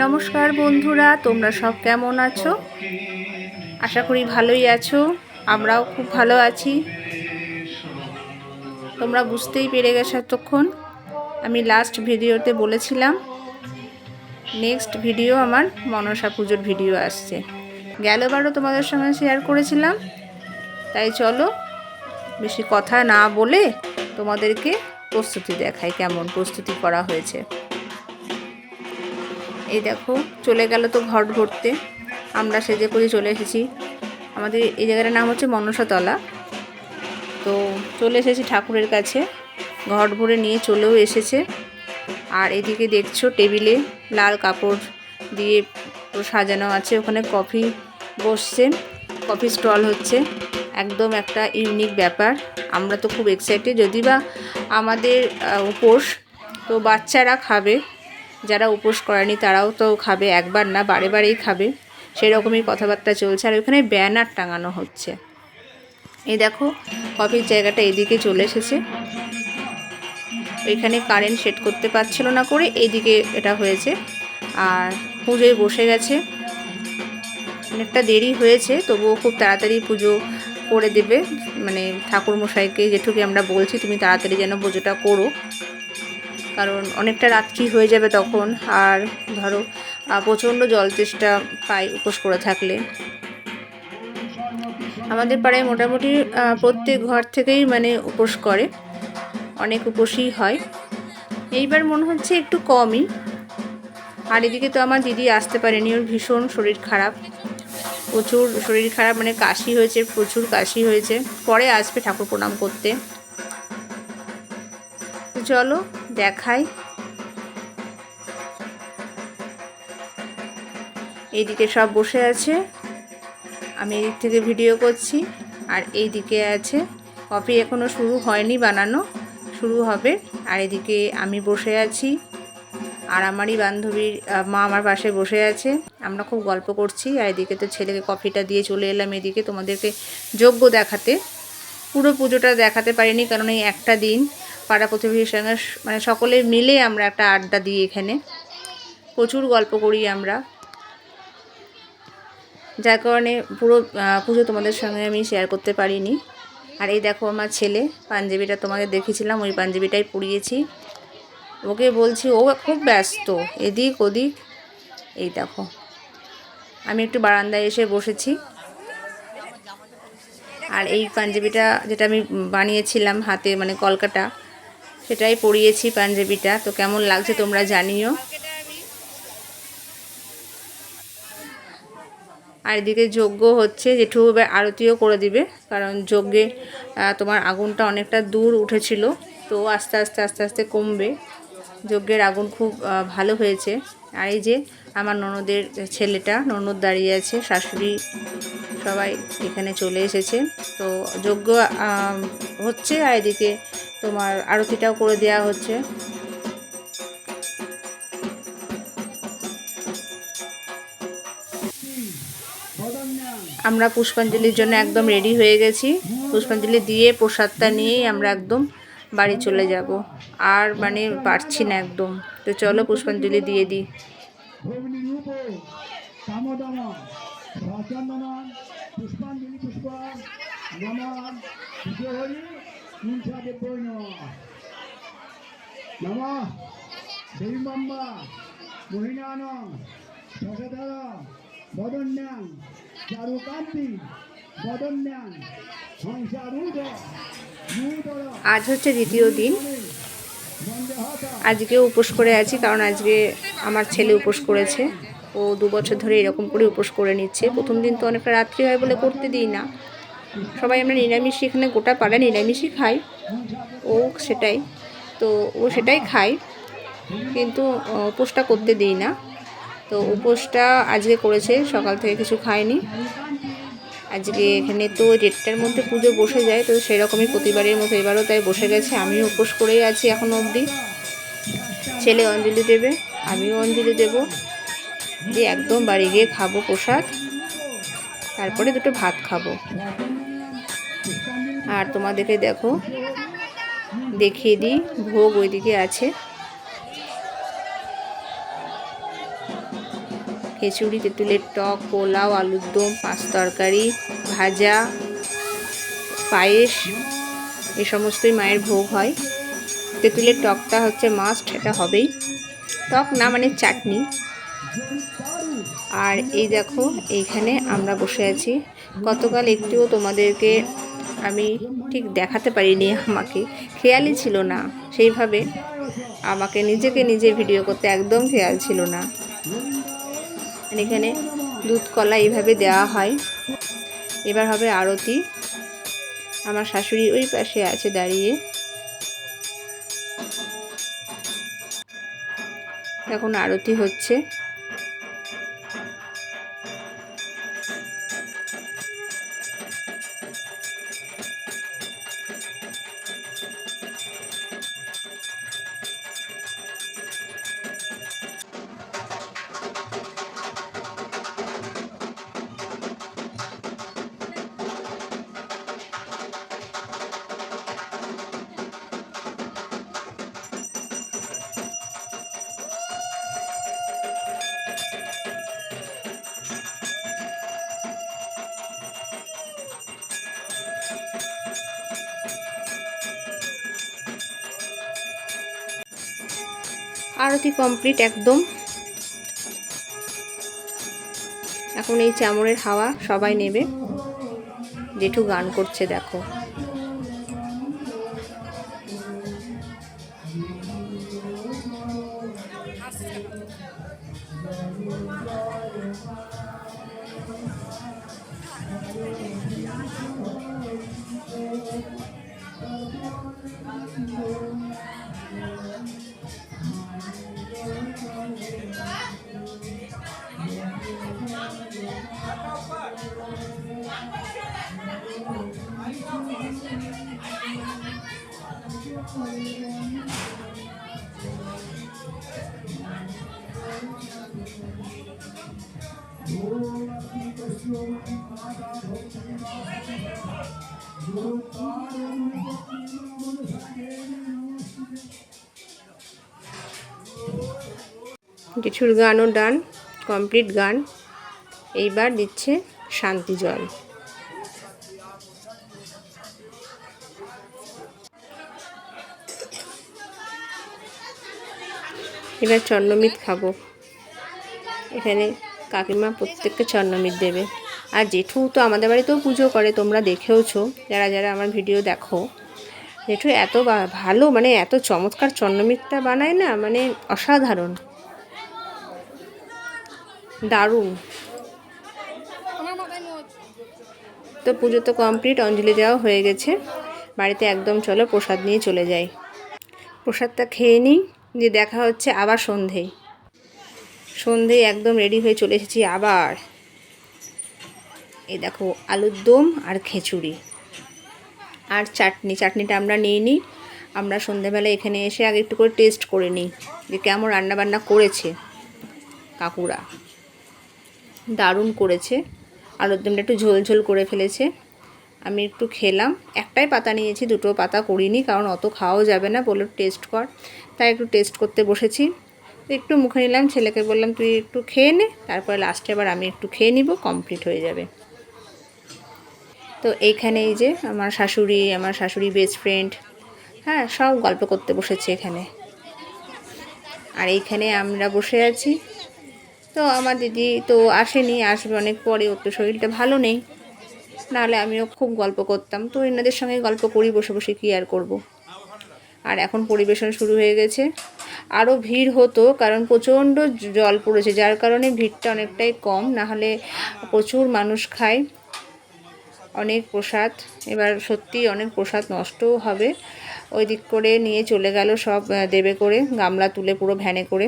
নমস্কার বন্ধুরা, তোমরা সব কেমন আছো? আশা করি ভালোই আছো, আমরাও খুব ভালো আছি। তোমরা বুঝতেই পেরে গেছো এতক্ষণ। আমি লাস্ট ভিডিওতে বলেছিলাম নেক্সট ভিডিও আমার মনসা পুজোর ভিডিও আসছে। গেলবারও তোমাদের সঙ্গে শেয়ার করেছিলাম, তাই চলো বেশি কথা না বলে তোমাদেরকে প্রস্তুতি দেখাই, কেমন প্রস্তুতি করা হয়েছে। এই দেখো, চলে গেল তো ঘট ভরতে আমরা সেজে করে চলে এসেছি। আমাদের এই জায়গাটার নাম হচ্ছে মনসাতলা। তো চলে এসেছি ঠাকুরের কাছে। ঘট ভরে নিয়ে চলেও এসেছে। আর এদিকে দেখছ টেবিলে লাল কাপড় দিয়ে সাজানো আছে। ওখানে কফি বসছে। কফি স্টল হচ্ছে। একদম একটা ইউনিক ব্যাপার। আমরা তো খুব এক্সাইটেড যদি বা আমাদের উপোস, তো বাচ্চারা খাবে। যারা উপোস করেনি তারাও তো খাবে একবার না, বারে বারেই খাবে। সেরকমই কথাবার্তা চলছে। আর ওখানে ব্যানার টাঙানো হচ্ছে। এই দেখো, কফির জায়গাটা এদিকে চলে এসেছে। ওইখানে কারেন্ট সেট করতে পারছিল না করে এইদিকে এটা হয়েছে। আর পুজোয় বসে গেছে। অনেকটা দেরি হয়েছে, তবুও খুব তাড়াতাড়ি পুজো করে দেবে। মানে ঠাকুর মশাইকে যেটুকু আমরা বলছি, তুমি তাড়াতাড়ি যেন পুজোটা করো। কারণ অনেকটা রাত্রি হয়ে যাবে তখন। আর ধরো প্রচণ্ড জল চেষ্টা পাই উপোস করে থাকলে। আমাদের পাড়ায় মোটামুটি প্রত্যেক ঘর থেকেই মানে উপোস করে। অনেক উপোসই হয়। এইবার মনে হচ্ছে একটু কমই। আর এদিকে তো আমার দিদি আসতে পারেনি, ওর ভীষণ শরীর খারাপ। প্রচুর শরীর খারাপ মানে কাশি হয়েছে, প্রচুর কাশি হয়েছে। পরে আসবে ঠাকুর প্রণাম করতে। চলো, দেখাই। এইদিকে সব বসে আছে। আমি এদিক থেকে ভিডিও করছি, আর এই দিকে আছে। কফি এখনও শুরু হয়নি বানানো, শুরু হবে। আর এদিকে আমি বসে আছি, আর আমারই বান্ধবীর মা আমার পাশে বসে আছে। আমরা খুব গল্প করছি, আর এদিকে তো ছেলেকে কফিটা দিয়ে চলে এলাম এদিকে তোমাদেরকে যোগ্য দেখাতে। পুরো পুজোটা দেখাতে পারিনি, কারণ এই একটা দিন পাড়া প্রতিবেশীর সঙ্গে মানে সকলে মিলে আমরা একটা আড্ডা দিই এখানে। প্রচুর গল্প করি আমরা। যার কারণে পুরো পুজো তোমাদের সঙ্গে আমি শেয়ার করতে পারিনি। আর এই দেখো আমার ছেলে, পাঞ্জাবিটা তোমাকে দেখেছিলাম ওই পাঞ্জাবিটাই পরিয়েছি ওকে বলছি, ও খুব ব্যস্ত, এদিক ওদিক। এই দেখো, আমি একটু বারান্দায় এসে বসেছি। আর এই পাঞ্জাবিটা যেটা আমি বানিয়েছিলাম হাতে মানে কলকাটা সেটাই পরিয়েছি পাঞ্জাবিটা। তো কেমন লাগছে তোমরা জানিও। আর এদিকে যজ্ঞ হচ্ছে, জেঠু এবার আরতিও করে দিবে, কারণ যজ্ঞে তোমার আগুনটা অনেকটা দূর উঠেছিল, তো আস্তে আস্তে আস্তে আস্তে কমবে। যজ্ঞের আগুন খুব ভালো হয়েছে। আর এই যে আমার ননদের ছেলেটা, ননদ দাঁড়িয়ে আছে, শাশুড়ি সবাই এখানে চলে এসেছে। তো যজ্ঞ হচ্ছে, আর এদিকে তোমার আরতিটাও করে দেওয়া হচ্ছে আমরা পুষ্পাঞ্জলির জন্য একদম রেডি হয়ে গেছি পুষ্পাঞ্জলি দিয়ে প্রসাদটা নিয়েই আমরা একদম বাড়ি চলে যাব আর মানে পারছি না একদম তো চলো পুষ্পাঞ্জলি দিয়ে দিই পুষ্পাঞ্জলি বদন্যাং চারুকান্তি বদন্যাং সংসারূঢ় আজ হচ্ছে দ্বিতীয় দিন। আজকে উপোস করে আছি কারণ আজকে আমার ছেলে উপোস করেছে। ও দু বছর ধরে এরকম করে উপোস করে নিচ্ছে। প্রথম দিন তো অনেকটা রাত্রি হয় বলে করতে দিই না। সবাই আমরা নিরামিষই এখানে গোটা পাড়া নিরামিষই খাই ও সেটাই। তো ও সেটাই খায়। কিন্তু উপোসটা করতে দিই না। তো উপোসটা আজকে করেছে, সকাল থেকে কিছু খায়নি। আজকে এখানে তো দেড়টার মধ্যে পুজো বসে যায়, তো সেরকমই প্রতিবারের মতো এবারও তাই বসে গেছে। আমিও উপোস করেই আছি এখনও অবধি। ছেলে অঞ্জলি দেবে, আমিও অঞ্জলি দেব। দিয়ে একদম বাড়ি গিয়ে খাব প্রসাদ। তারপরে দুটো ভাত খাব। আর তোমাদেরকে দেখো, দেখিয়ে দিই, ভোগ ওইদিকে আছে। খিচুড়ি, তেঁতুলের টক, পোলাও, আলুর দম, পাঁচ তরকারি, ভাজা, পায়েস, এ সমস্তই মায়ের ভোগ হয়। তেঁতুলের টকটা হচ্ছে মাস্ট এটা হবেই। টক না মানে চাটনি। আর এই দেখো, এইখানে আমরা বসে আছি। গতকাল একটুও তোমাদেরকে আমি ঠিক দেখাতে পারিনি আমাকে। খেয়ালই ছিল না। সেইভাবে আমাকে নিজেকে নিজে ভিডিও করতে একদম খেয়াল ছিল না। এখানে দুধ কলা এইভাবে দেওয়া হয়। এবার হবে আরতি। আমার শাশুড়ি ওই পাশে আছে দাঁড়িয়ে। এখন আরতি হচ্ছে। আরতি কমপ্লিট একদম। এখন এই চামড়ের হাওয়া সবাই নেবে। জেঠু গান করছে দেখো। জেঠুর গানও ডান কমপ্লিট গান। এইবার দিচ্ছে শান্তি জল। এবার চন্নমিত খাব। এখানে কাকিমা প্রত্যেককে চন্নমিত দেবে। আর জেঠু তো আমাদের বাড়িতেও পুজো করে, তোমরা দেখেওছো, যারা যারা আমার ভিডিও দেখো। জেঠু এত ভালো মানে এত চমৎকার চন্নমিতটা বানায় না মানে অসাধারণ। দারুণ। তো পুজো তো কমপ্লিট, অঞ্জলি দেওয়া হয়ে গেছে। বাড়িতে একদম চলো প্রসাদ নিয়ে চলে যাই। প্রসাদটা খেয়ে নিই। দিয়ে দেখা হচ্ছে আবার সন্ধেয় সন্ধে একদম রেডি হয়ে চলে এসেছি আবার। এই দেখো, আলুর দম আর খিচুড়ি। আর চাটনি, চাটনিটা আমরা নিয়ে নিই। আমরা সন্ধেবেলা এখানে এসে আগে একটু করে টেস্ট করে নিই যে কেমন রান্নাবান্না করেছে কাকুরা। দারুণ করেছে। আলুর দমটা একটু ঝোল ঝোল করে ফেলেছে। আমি একটু খেলাম। একটাই পাতা নিয়েছি, দুটো পাতা করিনি কারণ অত খাওয়াও যাবে না বলল টেস্ট কর। তাই একটু টেস্ট করতে বসেছি। একটু মুখে নিলাম, ছেলেকে বললাম, তুই একটু খেয়ে নে, তারপরে লাস্টে আবার আমি একটু খেয়ে নিব কমপ্লিট হয়ে যাবে। তো এইখানে এই যে আমার শাশুড়ি আমার শাশুড়ি বেস্ট ফ্রেন্ড হ্যাঁ সব গল্প করতে বসেছে এখানে। আর এইখানে আমরা বসে আছি। তো আমার দিদি তো আসেনি, আসবে অনেক পরে, ওর তো শরীরটা ভালো নেই। নাহলে আমিও খুব গল্প করতাম। তো এনাদের সঙ্গে গল্প করি, বসে বসে কী আর করব। আর এখন পরিবেশন শুরু হয়ে গেছে। আরও ভিড় হতো কারণ প্রচণ্ড জল পড়েছে, যার কারণে ভিড়টা অনেকটাই কম। না হলে প্রচুর মানুষ খায়। অনেক প্রসাদ। এবার সত্যি অনেক প্রসাদ নষ্টও হবে। ওই দিক করে নিয়ে চলে গেল সব দেবে করে, গামলা তুলে পুরো ভ্যানে করে।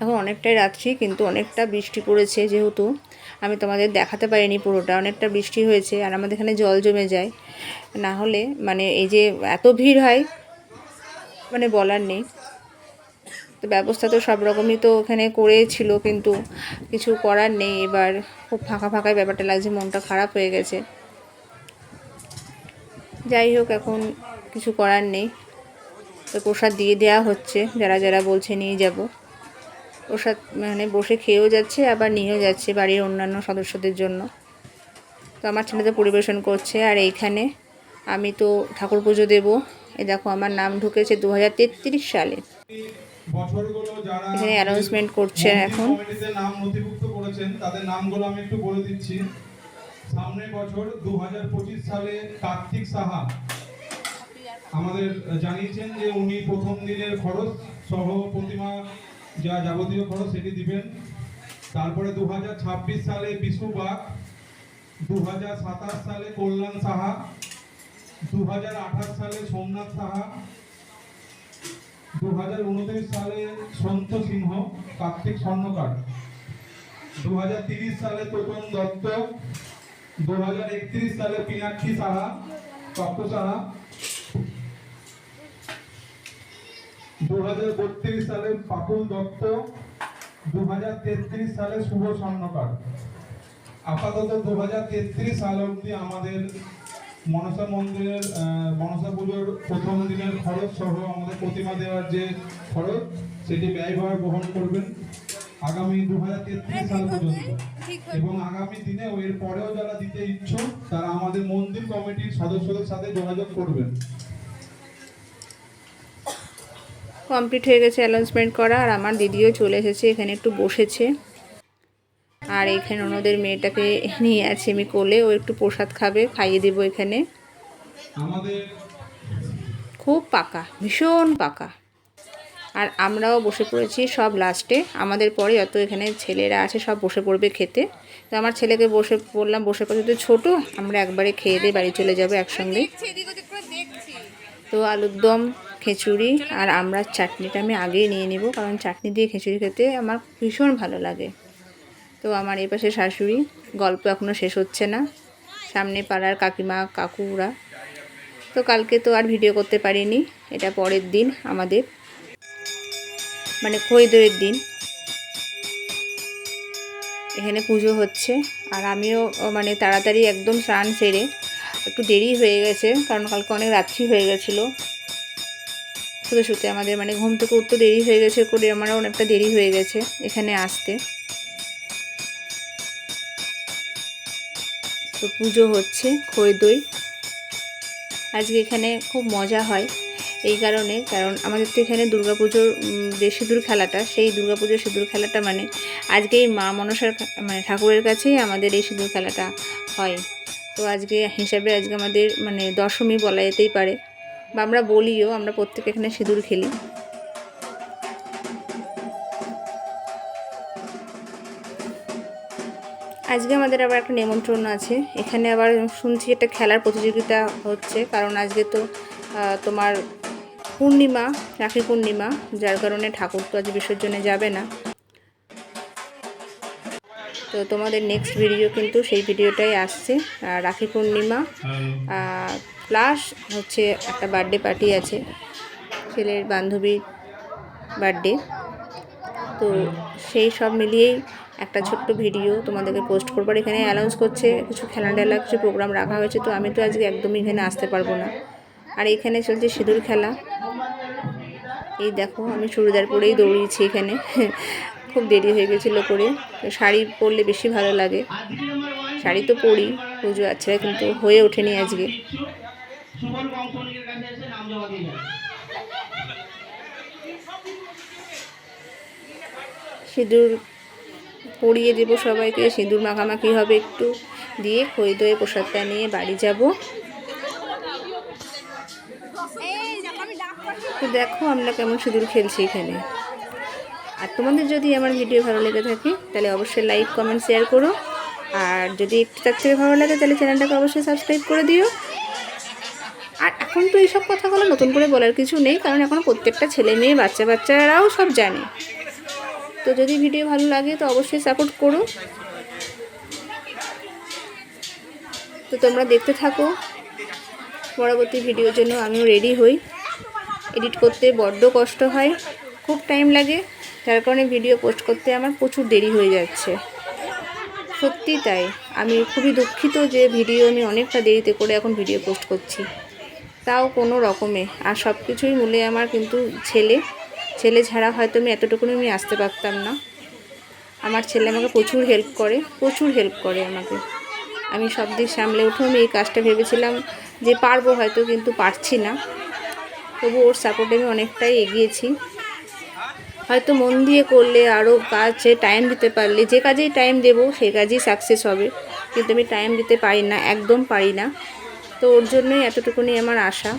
এখন অনেকটাই রাত্রি, কিন্তু অনেকটা বৃষ্টি পড়েছে যেহেতু। আমি তোমাদের দেখাতে পারিনি পুরোটা, অনেকটা বৃষ্টি হয়েছে আর আমাদের এখানে জল জমে যায়। না হলে মানে এই যে এত ভিড় হয় মানে বলার নেই। তো ব্যবস্থা তো সব রকমই তো ওখানে করেছিল, কিন্তু কিছু করার নেই। এবার খুব ফাঁকা ফাঁকাই ব্যাপারটা লাগছে, মনটা খারাপ হয়ে গেছে। যাই হোক, এখন কিছু করার নেই। তো প্রসাদ দিয়ে দেওয়া হচ্ছে, যারা যারা বলছে নিয়ে যাব। প্রসাদ মানে বসে খেয়েও যাচ্ছে আবার নিয়েও যাচ্ছে বাড়ির অন্যান্য সদস্যদের জন্য। তো আমার ছেলে তো পরিবেশন করছে আর এইখানে আমি তো ঠাকুর পুজো দেবো। এ দেখো আমার নাম ঢুকেছে দু সালে। এখানে announcement করছে এখন। কমিটিতে নাম নথিভুক্ত করেছেন তাদের নামগুলো আমি একটু বলে দিচ্ছি। সামনের বছর দু সালে কার্তিক সাহা আমাদের জানিয়েছেন যে উনি প্রথম দিনের খরচ সহ প্রতিমা যা যাবতীয় খরচ সেটি দিবেন। তারপরে দু হাজার ছাব্বিশ সালে বিশু বাগ দু সালে কল্যাণ সাহা দু সালে সোমনাথ সাহা দু হাজার উনত্রিশ সালে সন্ত সিংহ, কার্তিক স্বর্ণকার দু সালে তোপন দত্ত দু হাজার একত্রিশ সালে পিনাক্ষী সাহা, তপ্ত সাহা দু হাজার বত্রিশ সালে পাপুল দত্ত দু হাজার তেত্রিশ সালে শুভ স্বর্ণকার। আপাতত দু হাজার তেত্রিশ সাল অবধি আমাদের মনসা মন্দিরের মনসা পুজোর প্রথম দিনের খরচ সহ আমাদের প্রতিমা দেওয়ার যে খরচ সেটি ব্যয়ভার বহন করবেন আগামী দু তেত্রিশ সাল পর্যন্ত। এবং আগামী দিনে এর পরেও যারা দিতে ইচ্ছুক তারা আমাদের মন্দির কমিটির সদস্যদের সাথে যোগাযোগ করবেন। কমপ্লিট হয়ে গেছে অ্যানাউন্সমেন্ট করা, আর আমার দিদিও চলে এসেছে, এখানে একটু বসেছে। আর এখানে ওনাদের মেয়েটাকে নিয়ে আছে আমি কোলে, ও একটু প্রসাদ খাবে, খাইয়ে দেবো এখানে। খুব পাকা, ভীষণ পাকা। আর আমরাও বসে পড়েছি সব লাস্টে আমাদের পরে যত এখানে ছেলেরা আছে, সব বসে পড়বে খেতে। তো আমার ছেলেকে বসে বললাম, বসে পড়ে তো ছোটো, আমরা একবারে খেয়ে দিয়ে বাড়ি চলে যাব একসঙ্গে। তো আলুর দম খিচুড়ি আর আমরা চাটনিটা আমি আগেই নিয়ে নিব, কারণ চাটনি দিয়ে খিচুড়ি খেতে আমার ভীষণ ভালো লাগে। তো আমার এই পাশে শাশুড়ি, গল্প এখনও শেষ হচ্ছে না। সামনে পাড়ার কাকিমা, কাকুরা। তো কালকে তো আর ভিডিও করতে পারিনি, এটা পরের দিন আমাদের। মানে খরিদরের দিন। এখানে পুজো হচ্ছে, আর আমিও মানে তাড়াতাড়ি একদম স্নান সেরে, একটু দেরি হয়ে গেছে, কারণ কালকে অনেক রাত্রি হয়ে গেছিল। শুতে শুতে আমাদের মানে ঘুম থেকে উঠতে দেরি হয়ে গেছে করে আমারও অনেকটা দেরি হয়ে গেছে এখানে আসতে। তো পুজো হচ্ছে, খই দই। আজকে এখানে খুব মজা হয় এই কারণে, কারণ আমাদের তো এখানে দুর্গাপুজোর যে সিঁদুর খেলাটা, সেই দুর্গাপুজোর সিঁদুর খেলাটা মানে আজকে এই মা মনসার মানে ঠাকুরের কাছেই আমাদের এই সিঁদুর খেলাটা হয়। তো আজকে হিসাবে আজকে আমাদের মানে দশমী বলা যেতেই পারে। বা আমরা বলিও, আমরা প্রত্যেকে এখানে সিঁদুর খেলি। আজকে আমাদের আবার একটা নিমন্ত্রণ আছে। এখানে আবার শুনছি একটা খেলার প্রতিযোগিতা হচ্ছে, কারণ আজকে তো তোমার পূর্ণিমা, রাখি পূর্ণিমা, যার কারণে ঠাকুর তো আজ বিসর্জনে যাবে না। তো তোমাদের নেক্সট ভিডিও কিন্তু সেই ভিডিওটাই আসছে রাখি পূর্ণিমা। প্লাস হচ্ছে একটা বার্থডে পার্টি আছে ছেলের বান্ধবীর বার্থডে তো সেই সব মিলিয়েই একটা ছোট্ট ভিডিও তোমাদেরকে পোস্ট করবার এখানে অ্যানাউন্স করছে কিছু খেলা টেলা কিছু প্রোগ্রাম রাখা হয়েছে তো আমি তো আজকে একদমই এখানে আসতে পারব না। আর এখানে চলছে সিঁদুর খেলা। এই দেখো আমি চুড়িদার পরেই দৌড়িয়েছি এখানে। খুব দেরি হয়ে গেছিল করে শাড়ি পরলে বেশি ভালো লাগে। শাড়ি তো পরি পুজো আছে কিন্তু হয়ে ওঠেনি আজকে। সিঁদুর পরিয়ে দেবো সবাইকে সিঁদুর মাখামাখি হবে একটু। দিয়ে খই দয়ে প্রসাদটা নিয়ে বাড়ি যাব। তো দেখো আমরা কেমন সিঁদুর খেলছি এখানে। আর তোমাদের যদি আমার ভিডিও ভালো লেগে থাকে, তাহলে অবশ্যই লাইক, কমেন্ট শেয়ার করো। আর যদি একটু তার থেকে ভালো লাগে, তাহলে চ্যানেলটাকে অবশ্যই সাবস্ক্রাইব করে দিও। আর এখন তো এইসব কথাগুলো নতুন করে বলার কিছু নেই, কারণ এখন প্রত্যেকটা ছেলে মেয়ে বাচ্চা বাচ্চারাও সব জানে। তো যদি ভিডিও ভালো লাগে, তো অবশ্যই সাপোর্ট করো। তো তোমরা দেখতে থাকো। পরবর্তী ভিডিওর জন্য আমিও রেডি হই। এডিট করতে বড্ড কষ্ট হয়। খুব টাইম লাগে। যার কারণে ভিডিও পোস্ট করতে আমার প্রচুর দেরি হয়ে যাচ্ছে। সত্যি তাই। আমি খুবই দুঃখিত যে ভিডিও আমি অনেকটা দেরিতে করে এখন ভিডিও পোস্ট করছি। তাও কোনো রকমে। আর সব কিছুই মূলে আমার কিন্তু ছেলে। ছেলে ছাড়া হয়তো আমি এতটুকুনি আমি আসতে পারতাম না। আমার ছেলে আমাকে প্রচুর হেল্প করে, প্রচুর হেল্প করে আমাকে। আমি সব দিক সামলে উঠেও আমি এই কাজটা ভেবেছিলাম যে পারব হয়তো, কিন্তু পারছি না। তবু ওর সাপোর্টে আমি অনেকটাই এগিয়েছি। হয়তো মন দিয়ে করলে আরও কাজে টাইম দিতে পারলে, যে কাজেই টাইম দেব, সে কাজেই সাকসেস হবে। কিন্তু আমি টাইম দিতে পারি না, একদম পারি না। তো ওর জন্যই এতটুকুনি আমার আশা।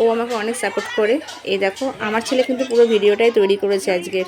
ও আমাকে অনেক সাপোর্ট করে। এই দেখো, আমার ছেলে কিন্তু পুরো ভিডিওটাই তৈরি করেছে আজকের।